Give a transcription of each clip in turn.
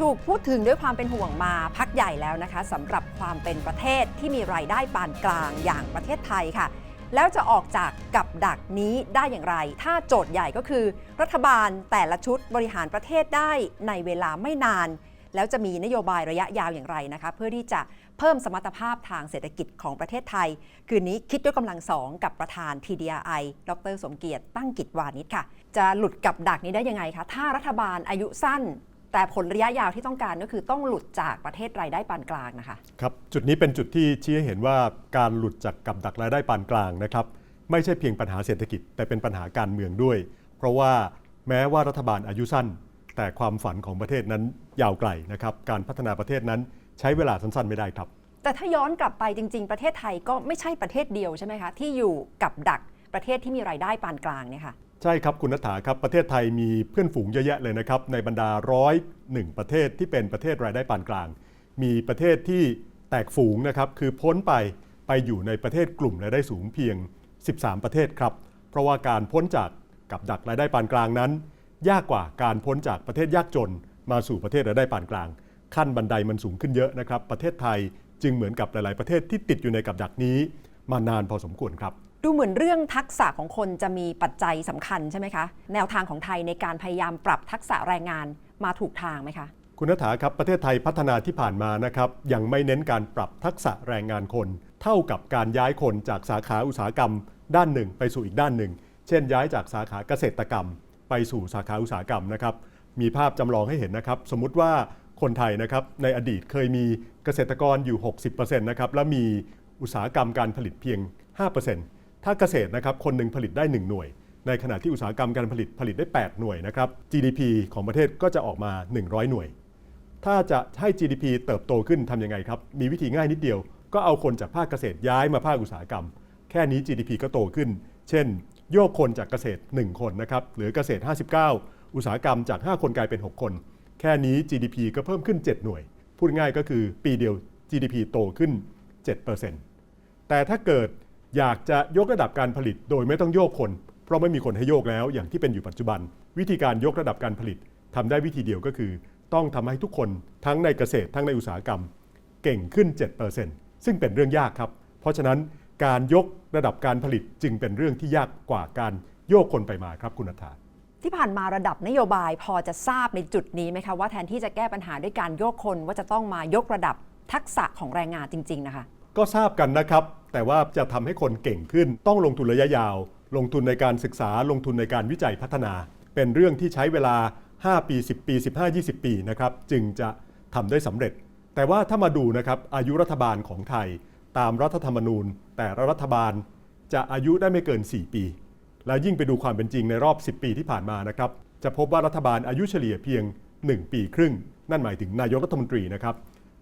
ถูกพูดถึงด้วยความเป็นห่วงมาพักใหญ่แล้วนะคะสำหรับความเป็นประเทศที่มีรายได้ปานกลางอย่างประเทศไทยค่ะ แล้วจะออกจากกับดักนี้ได้อย่างไร ถ้าโจทย์ใหญ่ก็คือ รัฐบาลแต่ละชุดบริหารประเทศได้ในเวลาไม่นาน แล้วจะมีนโยบายระยะยาวอย่างไรนะคะ เพื่อที่จะเพิ่มสมรรถภาพทางเศรษฐกิจของประเทศไทย คืนนี้คิดด้วยกำลังสองกับประธาน TDI ดร สมเกียรติตั้งกิจวานิชค่ะ จะหลุดกับดักนี้ได้ยังไงคะ ถ้ารัฐบาลอายุสั้น แต่ผลระยะยาวที่ต้องการก็คือต้องหลุดจากประเทศรายได้ปานกลางนะคะครับจุดนี้เป็นจุดที่ชี้ให้เห็นว่าการหลุดจากกับดักรายได้ปานกลางนะครับไม่ใช่เพียงปัญหาเศรษฐกิจ แต่เป็นปัญหาการเมืองด้วย เพราะว่าแม้ว่ารัฐบาลอายุสั้น แต่ความฝันของประเทศนั้นยาวไกลนะครับการพัฒนาประเทศนั้นใช้เวลาสั้นๆไม่ได้ครับ แต่ถ้าย้อนกลับไปจริง ๆ ประเทศไทยก็ไม่ใช่ประเทศเดียวใช่ไหมคะที่อยู่กับดักประเทศที่มีรายได้ปานกลางเนี่ยค่ะ ใช่ครับคุณนัฐาครับประเทศไทยมีเพื่อนฝูงเยอะแยะเลยนะครับในบรรดาร้อยหนึ่งประเทศที่เป็นประเทศรายได้ปานกลาง มีประเทศที่แตกฝูงนะครับคือพ้นไปไปอยู่ในประเทศกลุ่มรายได้สูงเพียง 13 ประเทศครับเพราะว่าการพ้นจากกับดักรายได้ปานกลางนั้น ยากกว่าการพ้นจากประเทศยากจน มาสู่ประเทศรายได้ปานกลาง ขั้นบันไดมันสูงขึ้นเยอะนะครับประเทศไทยจึงเหมือนกับหลาย ๆ ประเทศที่ติดอยู่ในกับดักนี้ มานานพอสมควรครับ ดูเหมือนเรื่องทักษะของคนจะมีปัจจัยสำคัญใช่ไหมคะ แนวทางของไทยในการพยายามปรับทักษะแรงงานมาถูกทางไหมคะ คุณนัฐาครับประเทศไทยพัฒนาที่ผ่านมานะครับยังไม่เน้นการปรับทักษะแรงงานคน เท่ากับการย้ายคนจากสาขาอุตสาหกรรม ด้านหนึ่ง ไปสู่อีกด้านหนึ่ง เช่น ย้ายจากสาขาเกษตรกรรม ไปสู่สาขาอุตสาหกรรมนะครับมีภาพจำลองให้เห็นนะครับ สมมุติว่าคนไทยนะครับในอดีตเคยมีเกษตรกรอยู่ 60%นะครับและมีอุตสาหกรรมการผลิตเพียง 5% ถ้าเกษตรนะครับคนหนึ่งผลิตได้ 1 หน่วย ในขณะที่อุตสาหกรรมการผลิตผลิตได้ 8 หน่วยนะครับ GDP ของประเทศก็จะออกมา 100 หน่วย ถ้าจะให้ GDP เติบโตขึ้นทำยังไงครับ มีวิธีง่ายนิดเดียว ก็เอาคนจากภาคเกษตรย้ายมาภาคอุตสาหกรรม แค่นี้ GDP ก็โตขึ้น เช่น โยกคนจากเกษตร 1 คนนะครับหลือเกษตร 59 อุตสาหกรรมจาก 5 คนกลายเป็น 6 คน แค่นี้ GDP ก็เพิ่มขึ้น 7 หน่วย พูดง่ายก็คือปีเดียว GDP โตขึ้น 7%แต่ถ้าเกิด อยากจะยกระดับการผลิต โดยไม่ต้องโยกคน เพราะไม่มีคนให้โยกแล้ว อย่างที่เป็นอยู่ปัจจุบัน วิธีการยกระดับการผลิตทำได้วิธีเดียวก็คือ ต้องทำให้ทุกคนทั้งในเกษตรทั้งในอุตสาหกรรม เก่งขึ้น 7%ซึ่งเป็นเรื่องยากครับ เพราะฉะนั้นการยกระดับการผลิตจึงเป็นเรื่องที่ยากกว่าการโยกคนไปมาครับคุณนัฐาที่ผ่านมาระดับนโยบายพอจะทราบในจุดนี้ไหมคะว่าแทนที่จะแก้ปัญหาด้วยการโยกคนว่าจะต้องมายกระดับทักษะของแรงงานจริง ๆ นะคะ ก็ทราบกันนะครับ แต่ว่าจะทำให้คนเก่งขึ้น ต้องลงทุนระยะยาว ลงทุนในการศึกษาลงทุนในการวิจัยพัฒนา เป็นเรื่องที่ใช้เวลา 5 ปี 10 ปี 15 20 ปีนะครับจึงจะทำได้สำเร็จ แต่ว่าถ้ามาดูนะครับอายุรัฐบาลของไทย ตามรัฐธรรมนูญ แต่ละรัฐบาลจะอายุได้ไม่เกิน 4 ปี แล้วยิ่งไปดูความเป็นจริงในรอบ 10 ปีที่ผ่านมานะครับจะพบว่ารัฐบาลอายุเฉลี่ยเพียง 1 ปีครึ่ง นั่นหมายถึงนายกรัฐมนตรีนะครับ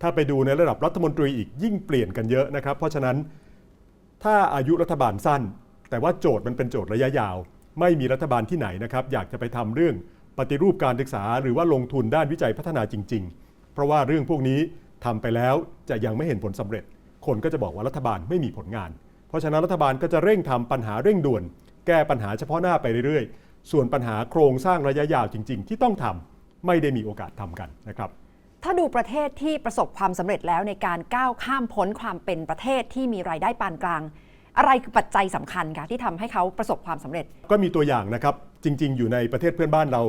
ถ้าไปดูในระดับรัฐมนตรีอีกยิ่งเปลี่ยนกันเยอะนะครับ เพราะฉะนั้น ถ้าอายุรัฐบาลสั้น แต่ว่าโจทย์มันเป็นโจทย์ระยะยาว ไม่มีรัฐบาลที่ไหนนะครับอยากจะไปทำเรื่องปฏิรูปการศึกษา หรือว่าลงทุนด้านวิจัยพัฒนาจริง ๆ เพราะว่าเรื่องพวกนี้ทำไปแล้วจะยังไม่เห็นผลสำเร็จ คนก็จะบอกว่ารัฐบาลไม่มีผลงาน เพราะฉะนั้นรัฐบาลก็จะเร่งทำปัญหาเร่งด่วน แก้ปัญหาเฉพาะหน้าไปเรื่อยๆ ส่วนปัญหาโครงสร้างระยะยาวจริง ๆ ที่ต้องทำไม่ได้มีโอกาสทำกันนะครับ ถ้าดูประเทศที่ประสบความสำเร็จแล้วในการก้าวข้ามพ้นความเป็นประเทศที่มีรายได้ปานกลาง อะไรคือปัจจัยสำคัญคะที่ทำให้เขาประสบความสำเร็จ ก็มีตัวอย่างนะครับจริง ๆ อยู่ในประเทศเพื่อนบ้านเรา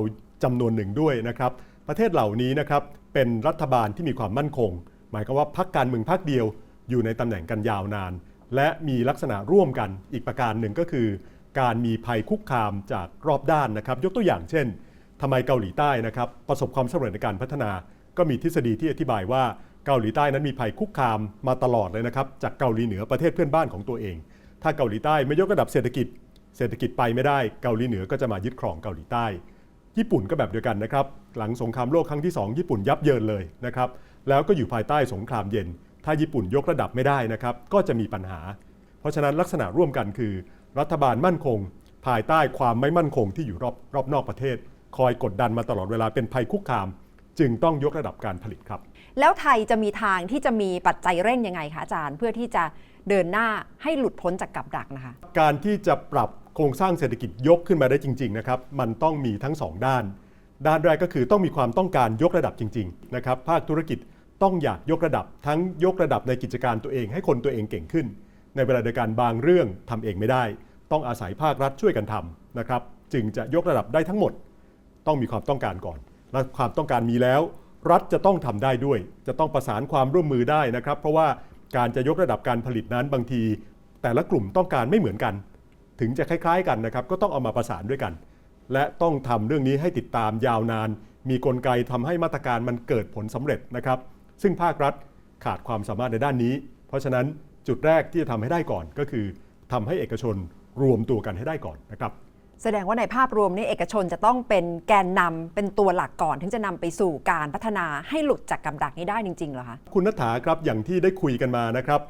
จำนวนหนึ่งด้วยนะครับ ประเทศเหล่านี้นะครับเป็นรัฐบาลที่มีความมั่นคง หมายความว่าพักการเมืองพักเดียว อยู่ในตำแหน่งกันยาวนาน และมีลักษณะร่วมกันอีกประการหนึ่งก็คือ การมีภัยคุกคามจากรอบด้านนะครับ ยกตัวอย่างเช่นทำไมเกาหลีใต้นะครับประสบความสำเร็จในการพัฒนา ก็มีทฤษฎีที่อธิบายว่าเกาหลีใต้นั้นมีภัยคุกคามมาตลอดเลยนะครับ จากเกาหลีเหนือประเทศเพื่อนบ้านของตัวเอง ถ้าเกาหลีใต้ไม่ยกระดับเศรษฐกิจ เศรษฐกิจไปไม่ได้เกาหลีเหนือก็จะมายึดครองเกาหลีใต้ ญี่ปุ่นก็แบบเดียวกันนะครับ หลังสงครามโลกครั้งที่ 2 ญี่ปุ่นยับเยินเลยนะครับ แล้วก็อยู่ภายใต้สงครามเย็น ถ้าญี่ปุ่นยกระดับไม่ได้นะครับ ก็จะมีปัญหา เพราะฉะนั้นลักษณะร่วมกันคือ รัฐบาลมั่นคง ภายใต้ความไม่มั่นคงที่อยู่รอบรอบนอกประเทศ คอยกดดันมาตลอดเวลาเป็นภัยคุกคาม จึงต้องยกระดับการผลิตครับ แล้วไทยจะมีทางที่จะมีปัจจัยเร่งยังไงคะอาจารย์ เพื่อที่จะเดินหน้าให้หลุดพ้นจากกับดักนะคะ การที่จะปรับโครงสร้างเศรษฐกิจยกขึ้นมาได้จริง ๆ นะครับ มันต้องมีทั้ง 2 ด้าน ด้านแรกก็คือต้องมีความต้องการยกระดับจริง ๆ นะครับ ภาคธุรกิจต้องอยากยกระดับ ทั้งยกระดับในกิจการตัวเอง ให้คนตัวเองเก่งขึ้น ในเวลาเดียวกันบางเรื่องทำเองไม่ได้ ต้องอาศัยภาครัฐช่วยกันทำนะครับ จึงจะยกระดับได้ทั้งหมด ต้องมีความต้องการก่อน และความต้องการมีแล้ว รัฐจะต้องทำได้ด้วย จะต้องประสานความร่วมมือได้นะครับ เพราะว่าการจะยกระดับการผลิตนั้นบางที แต่ละกลุ่มต้องการไม่เหมือนกัน ถึงจะคล้าย ๆ กันนะครับก็ต้องเอามาประสานด้วยกัน และต้องทำเรื่องนี้ให้ติดตามยาวนาน มีกลไกทำให้มาตรการมันเกิดผลสำเร็จนะครับ ซึ่งภาครัฐขาดความสามารถในด้านนี้ เพราะฉะนั้นจุดแรกที่จะทำให้ได้ก่อนก็คือทำให้เอกชนรวมตัวกันให้ได้ก่อนนะครับ แสดงว่าในภาพรวมนี่เอกชนจะต้องเป็นแกนนำเป็นตัวหลักก่อน ถึงจะนำไปสู่การพัฒนาให้หลุดจากกับดักนี้ได้จริงๆเหรอคะคุณนัฐาครับอย่างที่ได้คุยกันมานะครับ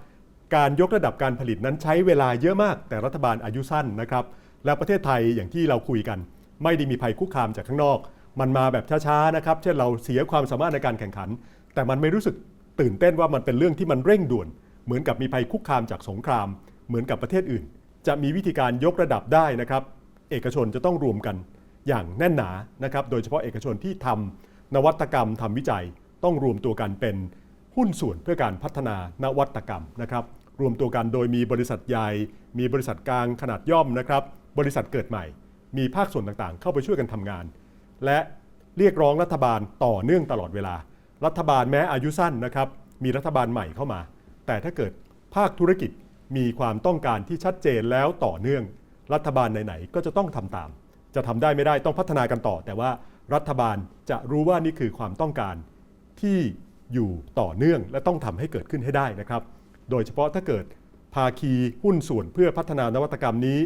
การยกระดับการผลิตนั้นใช้เวลาเยอะมาก แต่รัฐบาลอายุสั้นนะครับ และประเทศไทยอย่างที่เราคุยกัน ไม่ได้มีภัยคุกคามจากข้างนอก มันมาแบบช้าๆนะครับเช่นเราเสียความสามารถในการแข่งขัน แต่มันไม่รู้สึกตื่นเต้นว่ามันเป็นเรื่องที่มันเร่งด่วน เหมือนกับมีภัยคุกคามจากสงคราม เหมือนกับประเทศอื่น จะมีวิธีการยกระดับได้นะครับ เอกชนจะต้องรวมกันอย่างแน่นหนานะครับ โดยเฉพาะเอกชนที่ทำนวัตกรรมทำวิจัย ต้องรวมตัวกันเป็นหุ้นส่วนเพื่อการพัฒนานวัตกรรมนะครับ รวมตัวกันโดยมีบริษัทใหญ่ มีบริษัทกลางขนาดย่อมนะครับ บริษัทเกิดใหม่ มีภาคส่วนต่างๆ เข้าไปช่วยกันทำงาน และเรียกร้องรัฐบาลต่อเนื่องตลอดเวลา รัฐบาลแม้อายุสั้นนะครับ มีรัฐบาลใหม่เข้ามา แต่ถ้าเกิดภาคธุรกิจมีความต้องการที่ชัดเจนแล้วต่อเนื่อง รัฐบาลไหนๆก็จะต้องทำตาม จะทำได้ไม่ได้ต้องพัฒนากันต่อ แต่ว่ารัฐบาลจะรู้ว่านี่คือความต้องการที่อยู่ต่อเนื่องและต้องทำให้เกิดขึ้นให้ได้นะครับ โดยเฉพาะถ้าเกิดภาคีหุ้นส่วนเพื่อพัฒนานวัตกรรมนี้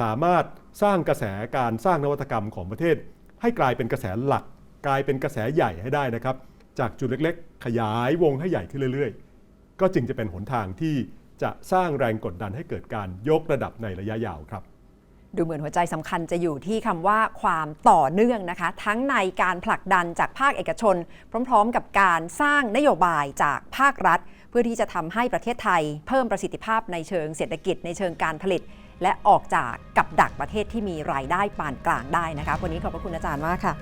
สามารถสร้างกระแสการสร้างนวัตกรรมของประเทศ ให้กลายเป็นกระแสหลัก กลายเป็นกระแสใหญ่ให้ได้นะครับ จากจุดเล็กๆ ขยายวงให้ใหญ่ขึ้นเรื่อยๆ ก็จึงจะเป็นหนทางที่จะสร้างแรงกดดันให้เกิดการยกระดับในระยะยาวครับ ดูเหมือนหัวใจสำคัญจะอยู่ที่คำว่าความต่อเนื่องนะคะ ทั้งในการผลักดันจากภาคเอกชน พร้อม ๆ กับการสร้างนโยบายจากภาครัฐ เพื่อที่จะทำให้ประเทศไทย เพิ่มประสิทธิภาพในเชิงเศรษฐกิจในเชิงการผลิต และออกจากกับดักประเทศที่มีรายได้ปานกลางได้นะคะวันนี้ขอบพระคุณอาจารย์มากค่ะ